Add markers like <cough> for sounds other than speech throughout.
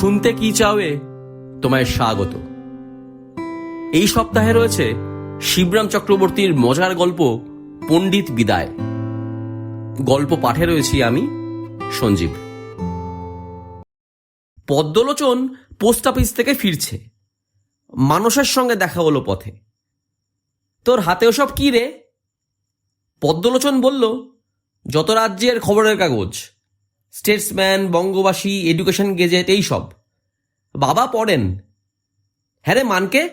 শুনতে কি চাওয়ে তোমায় স্বাগত। এই সপ্তাহে রয়েছে শিবরাম চক্রবর্তীর মজার গল্প পণ্ডিত বিদায়। গল্প পাঠে রয়েছি আমি, সঞ্জীব। পদ্মলোচন পোস্ট অফিস থেকে ফিরছে। মানুষের সঙ্গে দেখা হলো পথে। তোর হাতে ওসব কি রে? পদ্মলোচন বলল, যত রাজ্যের খবরের কাগজ। স্টেটসম্যান বঙ্গবাসী এডুকেশন গেজেট এই সব বাবা পড়েন। হ্যাঁ রে মানকে,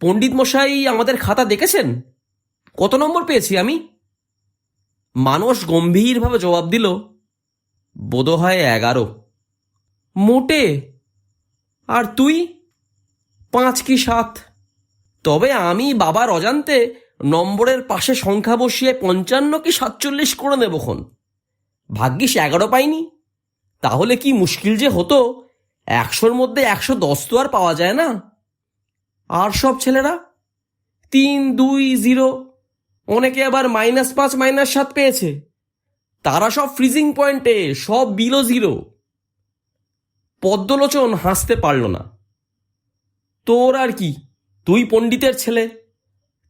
পণ্ডিত মশাই আমাদের খাতা দেখেছেন? কত নম্বর পেয়েছি আমি? মানুষ গম্ভীরভাবে জবাব দিল, বোধহয় এগারো। মোটে। আর তুই? পাঁচ কি সাত? তবে আমি বাবার অজান্তে নম্বরের পাশে সংখ্যা বসিয়ে পঞ্চান্ন কি সাতচল্লিশ করে নেবখন ভাগ্যিস এগারো পাইনি। তাহলে কি মুশকিল যে হতো? একশোর মধ্যে একশো দশ তো আর পাওয়া যায় না। আর সব ছেলেরা? তিন, দুই, জিরো। অনেকে আবার মাইনাস পাঁচ, মাইনাস সাত পেয়েছে। তারা সব ফ্রিজিং পয়েন্টে সব বিলো জিরো পদ্মলোচন হাসতে পারল না। তোর আর কি? তুই পণ্ডিতের ছেলে।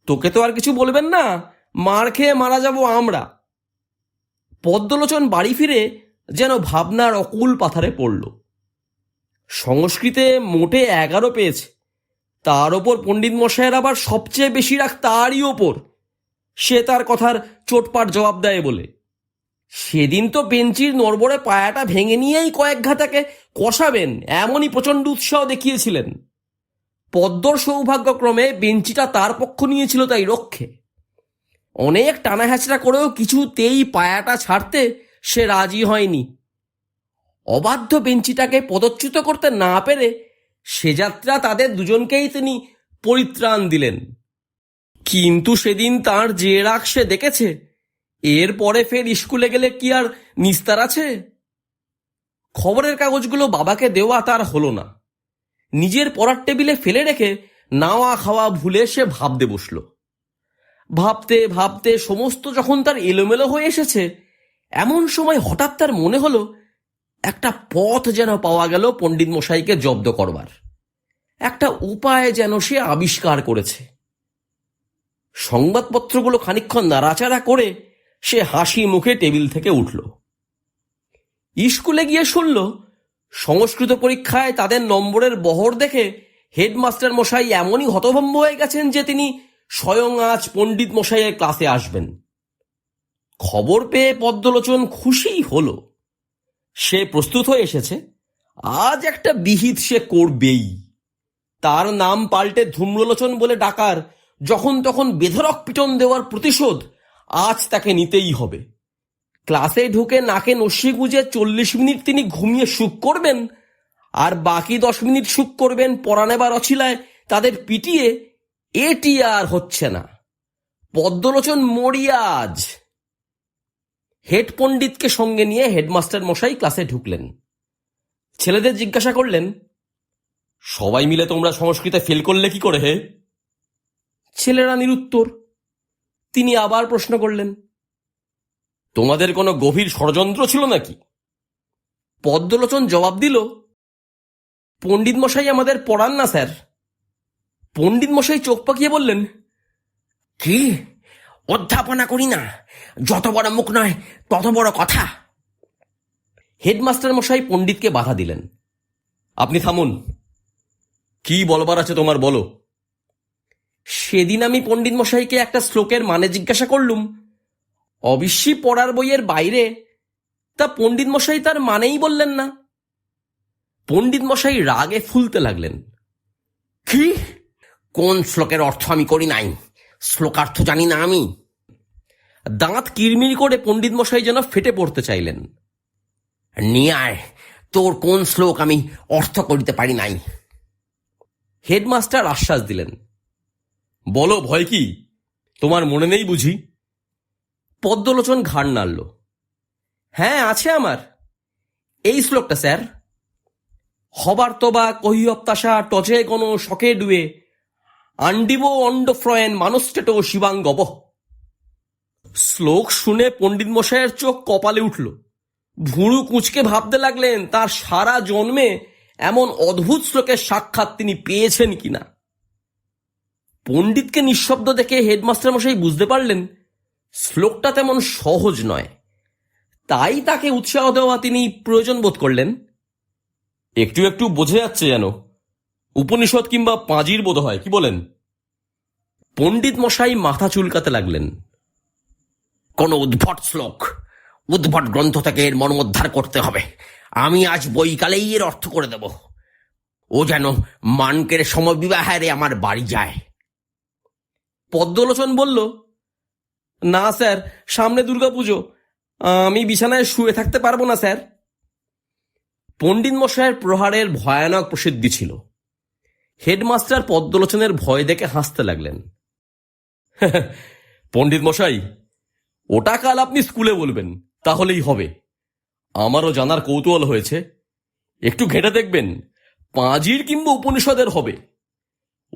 তোকে তো আর কিছু বলবেন না। মার খেয়ে মারা যাব আমরা। পদ্মলোচন বাড়ি ফিরে যেন ভাবনার অকুল পাথারে পড়ল। সংস্কৃতে মোটে এগারো পেয়েছে। তার ওপর পণ্ডিত মশাইয়ের আবার সবচেয়ে বেশি রাখ তারই ওপর। সে তার কথার চোটপাট জবাব দেয় বলে। সেদিন তো বেঞ্চির নড়বড়ে পায়াটা ভেঙে নিয়েই কয়েক ঘাতাকে কষাবেন, এমনই প্রচণ্ড উৎসাহ দেখিয়েছিলেন। পদ্মর সৌভাগ্যক্রমে বেঞ্চিটা তার পক্ষ নিয়েছিল তাই রক্ষে। অনেক টানা করেও কিছুতেই পায়াটা ছাড়তে সে রাজি হয়নি। অবাধ্য বেঞ্চিটাকে পদচ্যুত করতে না পেরে সে যাত্রা তাদের দুজনকেই তিনি পরিত্রাণ দিলেন। কিন্তু সেদিন তার যে রাগ সে দেখেছে এরপরে ফের স্কুলে গেলে কি আর নিস্তার আছে? খবরের কাগজগুলো বাবাকে দেওয়া তার হলো না। নিজের পড়ার টেবিলে ফেলে রেখে নাওয়া খাওয়া ভুলে সে ভাবতে বসল। ভাবতে ভাবতে সমস্ত যখন তার এলোমেলো হয়ে এসেছে এমন সময় হঠাৎ তার মনে হলো, একটা পথ যেন পাওয়া গেল পণ্ডিত মশাইকে জব্দ করবার। একটা উপায় যেন সে আবিষ্কার করেছে। সংবাদপত্রগুলো খানিক্ষণ নাড়াচাড়া করে সে হাসি মুখে টেবিল থেকে উঠল। স্কুলে গিয়ে শুনল, সংস্কৃত পরীক্ষায় তাদের নম্বরের বহর দেখে হেডমাস্টার মশাই এমনই হতভম্ব হয়ে গেছেন যে তিনি স্বয়ং আজ পণ্ডিত মশাইয়ের ক্লাসে আসবেন। খবর পেয়ে পদ্মলোচন খুশি হলো। সে প্রস্তুত হয়ে এসেছে। আজ একটা বিহিত সে করবেই। তার নাম পাল্টে ধূম্রলোচন বলে ডাকার যখন তখন বেধরক পিটন দেওয়ার প্রতিশোধ আজ তাকে নিতেই হবে। ক্লাসে ঢুকে নাকে নস্যি গুজে চল্লিশ মিনিট তিনি ঘুমিয়ে সুখ করবেন আর বাকি দশ মিনিট সুখ করবেন পড়া নেবার অছিলায় তাদের পিটিয়ে এটি আর হচ্ছে না। পদ্মলোচন মরিয়াজ হেড পণ্ডিতকে সঙ্গে নিয়ে হেডমাস্টার মশাই ক্লাসে ঢুকলেন। ছেলেদের জিজ্ঞাসা করলেন সবাই মিলে তোমরা সংস্কৃতে ফেল করলে কি করে হে? ছেলেরা নিরুত্তর। তিনি আবার প্রশ্ন করলেন তোমাদের কোনো গভীর ষড়যন্ত্র ছিল নাকি? পদ্মলোচন জবাব দিল পণ্ডিত মশাই আমাদের পড়ান না স্যার। পণ্ডিত মশাই চোখ পাকিয়ে বললেন কি? অধ্যাপনা করি না। যত বড় মুখ নয়, তত বড় কথা। হেডমাস্টার মশাই পণ্ডিতকে বাধা দিলেন। আপনি থামুন। কি বলবার আছে তোমার বলো। সেদিন আমি পণ্ডিত মশাইকে একটা শ্লোকের মানে জিজ্ঞাসা করলুম। অবশ্যই পড়ার বইয়ের বাইরে। তা পণ্ডিত মশাই তার মানেই বললেন না। পণ্ডিত মশাই রাগে ফুলতে লাগলেন। কি? কোন শ্লোকের অর্থ আমি করি নাই। শ্লোকার্থ জানি না আমি। দাঁত কিরমির করে পণ্ডিত মশাই যেন ফেটে পড়তে চাইলেন। নিয়ে তোর কোন শ্লোক আমি অর্থ করিতে পারি নাই। হেডমাস্টার আশ্বাস দিলেন, বলো ভয় কি? তোমার মনে নেই বুঝি? পদ্মলোচন ঘাড় নাড়ল হ্যাঁ আছে আমার। এই শ্লোকটা, স্যার। হবার তবা কহিয়প্তাসা টচে কোনো শকে ডুয়ে আন্ডিব অন্ড ফ্রয়েন মানস্টেটো শিবাঙ্গব শ্লোক শুনে পণ্ডিত মশাইয়ের চোখ কপালে উঠল। ভুরু কুচকে ভাবতে লাগলেন, তার সারা জন্মে এমন অদ্ভুত শ্লোকের সাক্ষাৎ তিনি পেয়েছেন কিনা। পণ্ডিতকে নিঃশব্দ দেখে হেডমাস্টার মশাই বুঝতে পারলেন, শ্লোকটা তেমন সহজ নয়। তাই তাকে উৎসাহ দেওয়া তিনি প্রয়োজন বোধ করলেন। একটু একটু বোঝা যাচ্ছে যেন। উপনিষদ কিংবা পাঁজির বোধ হয়, কি বলেন? পণ্ডিত মশাই মাথা চুলকাতে লাগলেন। কোন উদ্ভট শ্লোক, উদ্ভট গ্রন্থ থেকে এর মর্মোদ্ধার করতে হবে। আমি আজ বইকালেই এর অর্থ করে দেব। ও যেন মানকের সমবিবাহারে আমার বাড়ি যায়। পদ্মলোচন বলল, না, স্যার, সামনে দুর্গাপুজো। আমি বিছানায় শুয়ে থাকতে পারব না, স্যার। পণ্ডিত মশাইয়ের প্রহারের ভয়ানক প্রসিদ্ধি ছিল। হেডমাস্টার পদ্মলোচনের ভয় দেখে হাসতে লাগলেন। <laughs> পণ্ডিত মশাই, ওটা কাল আপনি স্কুলে বলবেন, তাহলেই হবে। আমারও জানার কৌতূহল হয়েছে। একটু ঘেটে দেখবেন, পাঁজির কিংবা উপনিষদের হবে।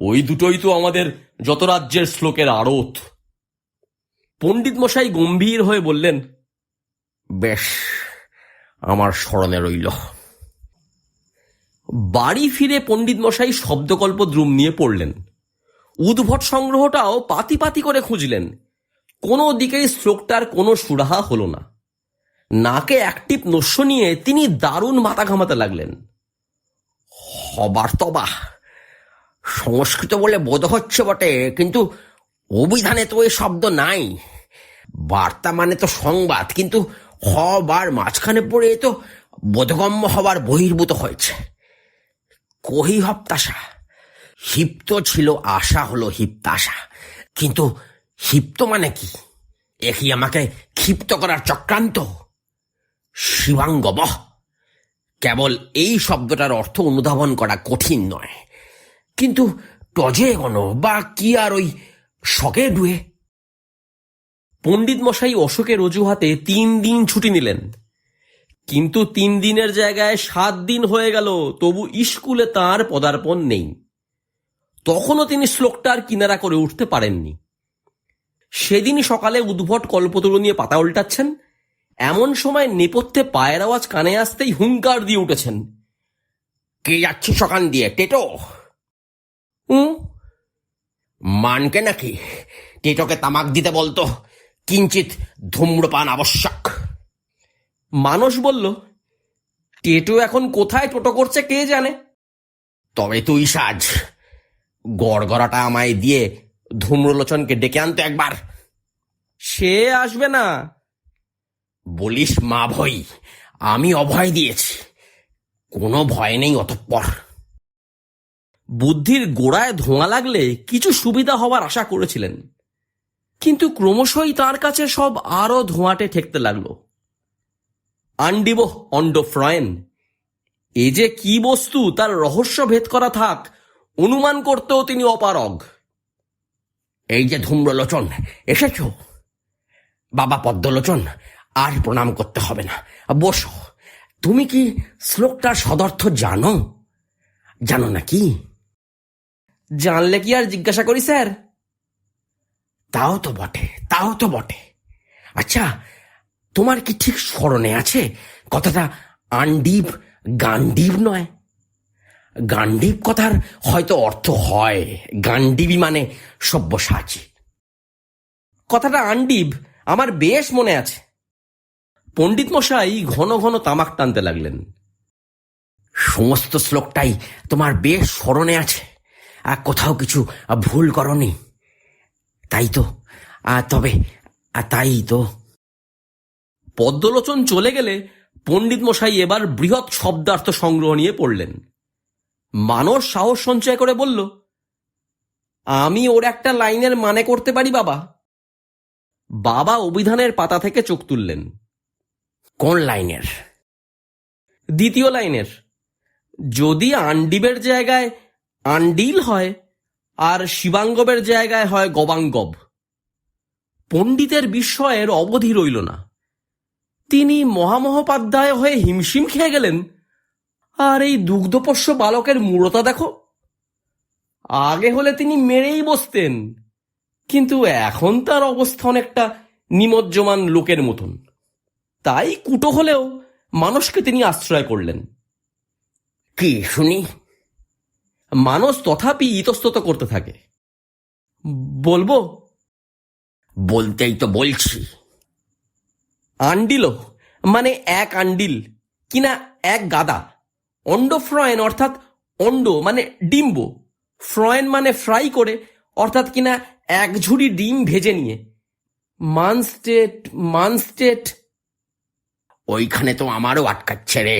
ওই দুটোই তো আমাদের যত রাজ্যের শ্লোকের আড়ত। পণ্ডিত মশাই গম্ভীর হয়ে বললেন, বেশ, আমার স্মরণে রইল। বাড়ি ফিরে পণ্ডিত মশাই শব্দকল্প দ্রুম নিয়ে পড়লেন। উদ্ভট সংগ্রহটাও পাতি পাতি করে খুঁজলেন। কোনো দিকেই শ্লোকটার কোনো সুরাহা হলো না। নাকে অ্যাক্টিভ নস্য নিয়ে তিনি দারুণ মাথা ঘামাতে লাগলেন। হবার তবা সংস্কৃত বলে বোধ হচ্ছে বটে, কিন্তু অভিধানে তো এই শব্দ নাই। বার্তা মানে তো সংবাদ, কিন্তু হবার মাঝখানে পড়ে তো বোধগম্য হবার বহির্ভূত হয়েছে। কহি হপ্তাশা হিপ্ত ছিল, আশা হলো হিপ্তাশা কিন্তু হিপ্ত মানে কি? এ কি আমাকে ক্ষিপ্ত করার চক্রান্ত? শিবাঙ্গব কেবল এই শব্দটার অর্থ অনুধাবন করা কঠিন নয়। কিন্তু টজে গণ বা কি আর ওই শকে ডুয়ে? পণ্ডিত মশাই অশোকের অজুহাতে তিন দিন ছুটি নিলেন। কিন্তু তিন দিনের জায়গায় সাত দিন হয়ে গেল, তবু স্কুলে তার পদার্পণ নেই। তখনও তিনি শ্লোকটার কিনারা করে উঠতে পারেননি। সেদিন সকালে উদ্ভট কল্পতরু নিয়ে পাতা উল্টাচ্ছেন। এমন সময় নেপথ্যে পায়ের আওয়াজ কানে আসতেই হুঙ্কার দিয়ে উঠেছেন। কে যাচ্ছে সকান দিয়ে, টেটো? মানকে নাকি? টেটোকে তামাক দিতে বলতো। কিঞ্চিত ধূম্রপান আবশ্যক। মানুষ বলল টেটো এখন কোথায়? টোটো করছে কে জানে? তবে তুই সাজ। গড়গড়াটা আমায় দিয়ে ধূম্রলোচনকে ডেকে আনতো একবার। সে আসবে না। বলিস মা ভই আমি অভয় দিয়েছি। কোনো ভয় নেই অতঃপর। বুদ্ধির গোড়ায় ধোঁয়া লাগলে কিছু সুবিধা হওয়ার আশা করেছিলেন। কিন্তু ক্রমশই তার কাছে সব আরও ধোঁয়াটে ঠেকতে লাগল। আন্ডিব অন্ড ফ্রয়েন। এ যে কি বস্তু, তার রহস্য ভেদ করা থাক, অনুমান করতেও তিনি অপারগ। এই যে ধূম্রলোচন, এসেছ? বাবা পদ্মলোচন, আর প্রণাম করতে হবে না। বসো। তুমি কি শ্লোকটার সদর্থ জানো? জানো নাকি জানলে কি আর জিজ্ঞাসা করি, স্যার? তাও তো বটে, তাও তো বটে। আচ্ছা তোমার কি ঠিক স্মরণে আছে? কথাটা আন্ডিব গান্ডিব নয়। গান্ডিব কথার হয়তো অর্থ হয়। গান্ডিবি মানে সব্যসাচী। কথাটা আন্ডিব আমার বেশ মনে আছে। পণ্ডিত মশাই ঘন ঘন তামাক টানতে লাগলেন। সমস্ত শ্লোকটাই তোমার বেশ স্মরণে আছে। আর কোথাও কিছু ভুল করনি। তাই তো তবে তাই তো। পদ্মলোচন চলে গেলে পণ্ডিত মশাই এবার বৃহৎ শব্দার্থ সংগ্রহ নিয়ে পড়লেন। মানস সাহস সঞ্চয় করে বলল, আমি ওর একটা লাইনের মানে করতে পারি, বাবা? বাবা অভিধানের পাতা থেকে চোখ তুললেন। কোন লাইনের? দ্বিতীয় লাইনের। যদি আন্ডিবের জায়গায় আন্ডিল হয়, আর শিবাঙ্গবের জায়গায় হয় গবাঙ্গব। পণ্ডিতের বিস্ময়ের অবধি রইল না। তিনি মহামহোপাধ্যায় হয়ে হিমশিম খেয়ে গেলেন। আর এই দুগ্ধপোষ্য বালকের মূরতা দেখো। আগে হলে তিনি মেরেই বসতেন, কিন্তু এখন তার অবস্থা অনেকটা নিমজ্জমান লোকের মতন। তাই কুটো হলেও মানুষকে তিনি আশ্রয় করলেন। কি শুনি? মানুষ তথাপি ইতস্তত করতে থাকে। বলব? বলতেই তো বলছি। আন্ডিল মানে এক আন্ডিল, কিনা এক গাদা। অন্ড ফ্রয়েন অর্থাৎ অন্ড মানে ডিম্ব। ফ্রয়েন মানে ফ্রাই করে, অর্থাৎ কিনা এক ঝুড়ি ডিম ভেজে নিয়ে। মানস্টেট মানস্টেট। ওইখানে তো আমারও আটকাচ্ছে রে।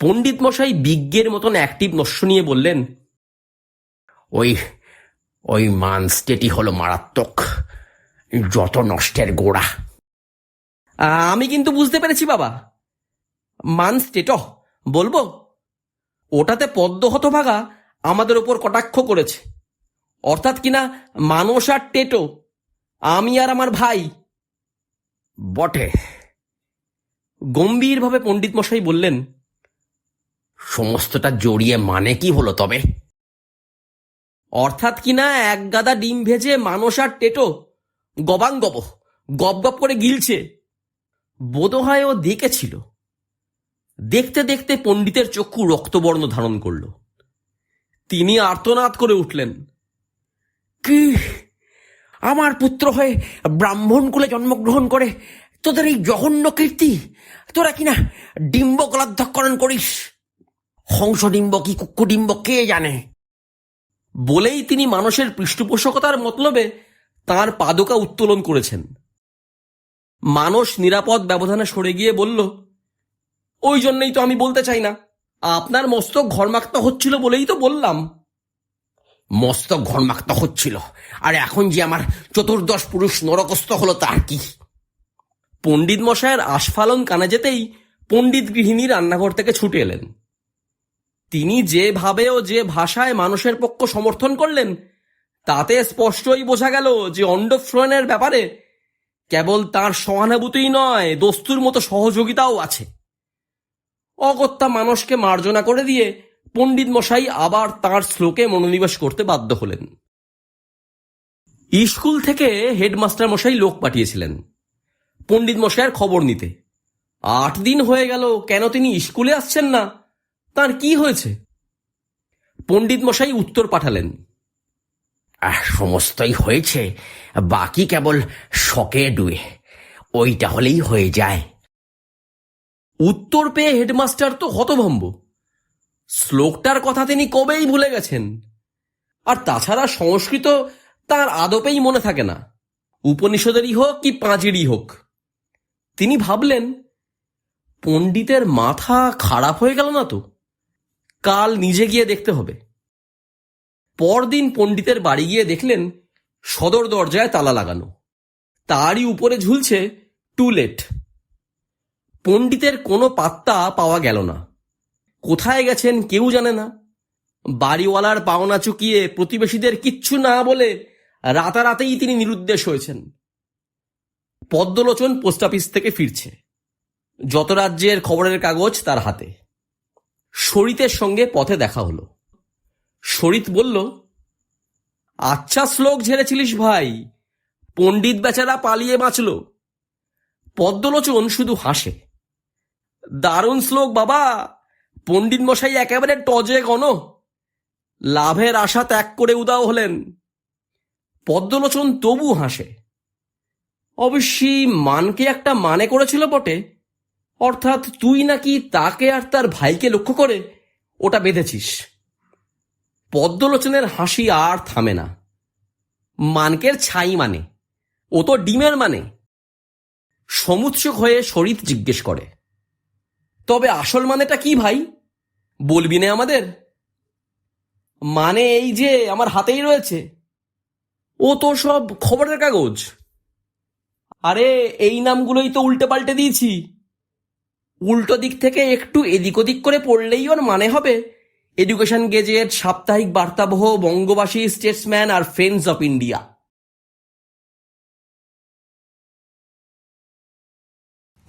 পণ্ডিত মশাই বিজ্ঞের মতন অ্যাক্টিভ নস্য নিয়ে বললেন, ওই ওই মানস্টেটই হলো মারাত্মক, যত নষ্টের গোড়া। আমি কিন্তু বুঝতে পেরেছি, বাবা। মানস্টেট, বলব? ওটাতে পদ্ম হতভাগা আমাদের ওপর কটাক্ষ করেছে। অর্থাৎ কিনা মানুষ আর টেটো, আমি আর আমার ভাই। বটে। গম্ভীরভাবে পণ্ডিত মশাই বললেন, সমস্তটা জড়িয়ে মানে কি হলো তবে? অর্থাৎ কিনা এক গাদা ডিম ভেজে মানুষ আর টেটো গবাঙ্গব গপ গপ করে গিলছে। বোধ হয় ও দেখেছিল। দেখতে দেখতে পণ্ডিতের চক্ষু রক্তবর্ণ ধারণ করল। তিনি আর্তনাদ করে উঠলেন। কি? আমার পুত্র হয়ে ব্রাহ্মণ কুলে জন্মগ্রহণ করে তোদের এই জঘন্য কীর্তি? তোরা কিনা ডিম্ব কলাধ্যকরণ করিস? হংসডিম্ব কি কুকুডিম্ব কে জানে? বলেই তিনি মানুষের পৃষ্ঠপোষকতার মতলবে তার পাদুকা উত্তোলন করেছেন। মানুষ নিরাপদ ব্যবধানে সরে গিয়ে বলল, ওই জন্যই তো আমি বলতে চাই না। আপনার মস্তক ঘরমাক্ত হচ্ছিল বলেই তো বললাম। মস্তক ঘরমাক্ত হচ্ছিল। আর এখন যে আমার চতুর্দশ পুরুষ নরকস্ত হলো তার কি? পণ্ডিত মশায়ের আস্ফালন কানে যেতেই পণ্ডিত গৃহিণী রান্নাঘর থেকে ছুটে এলেন। তিনি যেভাবে ও যে ভাষায় মানুষের পক্ষ সমর্থন করলেন, তাতে স্পষ্টই বোঝা গেল যে অন্ডফ্রয়নের ব্যাপারে কেবল তার সহানুভূতিই নয়, দস্তুর মতো সহযোগিতাও আছে। অগত্যা মানুষকে মার্জনা করে দিয়ে পণ্ডিত মশাই আবার তার শ্লোকে মনোনিবেশ করতে বাধ্য হলেন। স্কুল থেকে হেডমাস্টার মশাই লোক পাঠিয়েছিলেন। পণ্ডিত মশাইয়ের খবর নিতে। আট দিন হয়ে গেল, কেন তিনি স্কুলে আসছেন না? তার কি হয়েছে? পণ্ডিত মশাই উত্তর পাঠালেন। সমস্তই হয়েছে, বাকি কেবল শকে ডুয়ে ওইটা হলেই হয়ে যায়। উত্তর পেয়ে হেডমাস্টার তো হতভম্ব। শ্লোকটার কথা তিনি কবেই ভুলে গেছেন। আর তাছাড়া সংস্কৃত তার আদপেই মনে থাকে না। উপনিষদেরই হোক কি পাঁচেরই হোক। তিনি ভাবলেন, পণ্ডিতের মাথা খারাপ হয়ে গেল না তো? কাল নিজে গিয়ে দেখতে হবে। পরদিন পণ্ডিতের বাড়ি গিয়ে দেখলেন সদর দরজায় তালা লাগানো। তারই উপরে ঝুলছে টুলেট পণ্ডিতের কোনো পাত্তা পাওয়া গেল না। কোথায় গেছেন কেউ জানে না। বাড়িওয়ালার পাওনা চুকিয়ে প্রতিবেশীদের কিচ্ছু না বলে রাতারাতেই তিনি নিরুদ্দেশ হয়েছেন। পদ্মলোচন পোস্ট অফিস থেকে ফিরছে। যত রাজ্যের খবরের কাগজ তার হাতে। শরিতের সঙ্গে পথে দেখা হলো। শরিত বলল আচ্ছা শ্লোক ঝেড়েছিলিস ভাই, পণ্ডিত বেচারা পালিয়ে বাঁচল। পদ্মলোচন শুধু হাসে। দারুণ শ্লোক বাবা, পণ্ডিত মশাই একেবারে টজে গণ। লাভের আশা ত্যাগ করে উদাও হলেন। পদ্মলোচন তবু হাসে। অবশ্যই মানকে একটা মানে করেছিল বটে, অর্থাৎ তুই নাকি তাকে আর তার ভাইকে লক্ষ্য করে ওটা বেঁধেছিস। পদ্মলোচনের হাসি আর থামে না। মানকের ছাই মানে ও তো ডিমের মানে। সমুৎসুক হয়ে শরীর জিজ্ঞেস করে, তবে আসল মানেটা কি ভাই? বলবি না আমাদের? মানে এই যে আমার হাতেই রয়েছে। ও তো সব খবরের কাগজ। আরে, এই নামগুলোই তো উল্টে পাল্টে দিয়েছি। উল্টো দিক থেকে একটু এদিক ওদিক করে পড়লেই ওর মানে হবে। এডুকেশন গেজেট সাপ্তাহিক বার্তাবহ, বঙ্গবাসী স্টেটসম্যান আর ফ্রেন্ডস অফ ইন্ডিয়া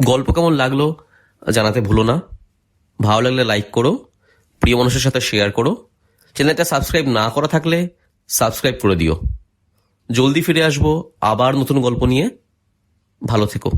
গল্প কেমন লাগল জানাতে ভুলো না। ভালো লাগলে লাইক করো। প্রিয় মানুষের সাথে শেয়ার করো। চ্যানেলটা সাবস্ক্রাইব না করা থাকলে সাবস্ক্রাইব করে দিও। জলদি ফিরে আসব আবার নতুন গল্প নিয়ে। ভালো থেকো।